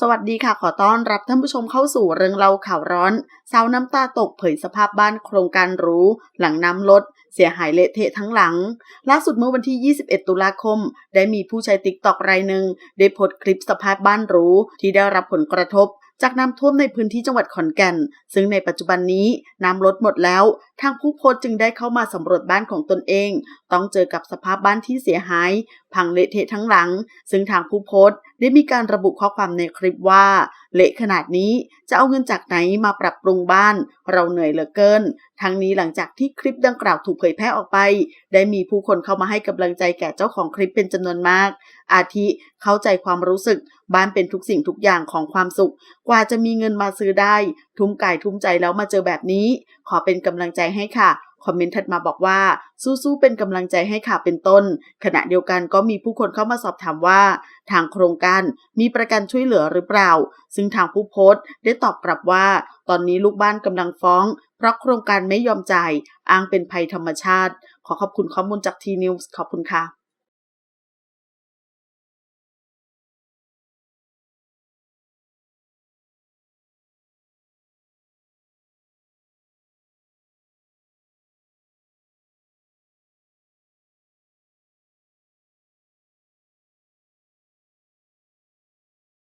สวัสดีค่ะขอต้อนรับท่านผู้ชมเข้าสู่เรื่องเล่าข่าวร้อนสาวน้ำตาตกเผยสภาพบ้านโครงการรูหลังน้ำลด เสียหายเละเทะทั้งหลัง ล่าสุดเมื่อวันที่ 21 ตุลาคม ได้มีผู้ใช้ติ๊กตอกรายหนึ่งได้โพสต์คลิปสภาพบ้านรูที่ได้รับผลกระทบ จากน้ำท่วมในพื้นที่จังหวัดขอนแก่น ซึ่งในปัจจุบันนี้น้ำลดหมดแล้ว ทางผู้โพสต์จึงได้เข้ามาสำรวจบ้านของตนเอง ต้องเจอกับสภาพบ้านที่เสียหาย พังเละเทะทั้งหลัง ซึ่งทางผู้โพสต์ได้มีการระบุข้อความในคลิปว่า เละขนาดนี้จะเอาเงินจากไหนมาปรับปรุงบ้าน เราเหนื่อยเหลือเกิน ทั้งนี้หลังจากที่คลิปดังกล่าวถูกเผยแพร่ออกไป ได้มีผู้คนเข้ามาให้กำลังใจแก่เจ้าของคลิปเป็นจำนวนมาก อาทิเข้าใจความรู้สึก บ้านเป็นทุกสิ่งทุกอย่างของความสุข กว่าจะมีเงินมาซื้อได้ ทุ่มกายทุ่มใจแล้วมาเจอแบบนี้ ขอเป็นกำลังใจให้ค่ะ คอมเมนต์ถัดมาบอกว่า สู้ๆเป็นกำลังใจให้ค่ะเป็นต้น ขณะเดียวกันก็มีผู้คนเข้ามาสอบถามว่า ทางโครงการมีประกันช่วยเหลือหรือเปล่า ซึ่งทางผู้โพสต์ได้ตอบกลับว่า ตอนนี้ลูกบ้านกำลังฟ้อง เพราะโครงการไม่ยอมจ่ายอ้างเป็นภัยธรรมชาติ ขอขอบคุณข้อมูลจากทีนิวส์ขอบคุณค่ะ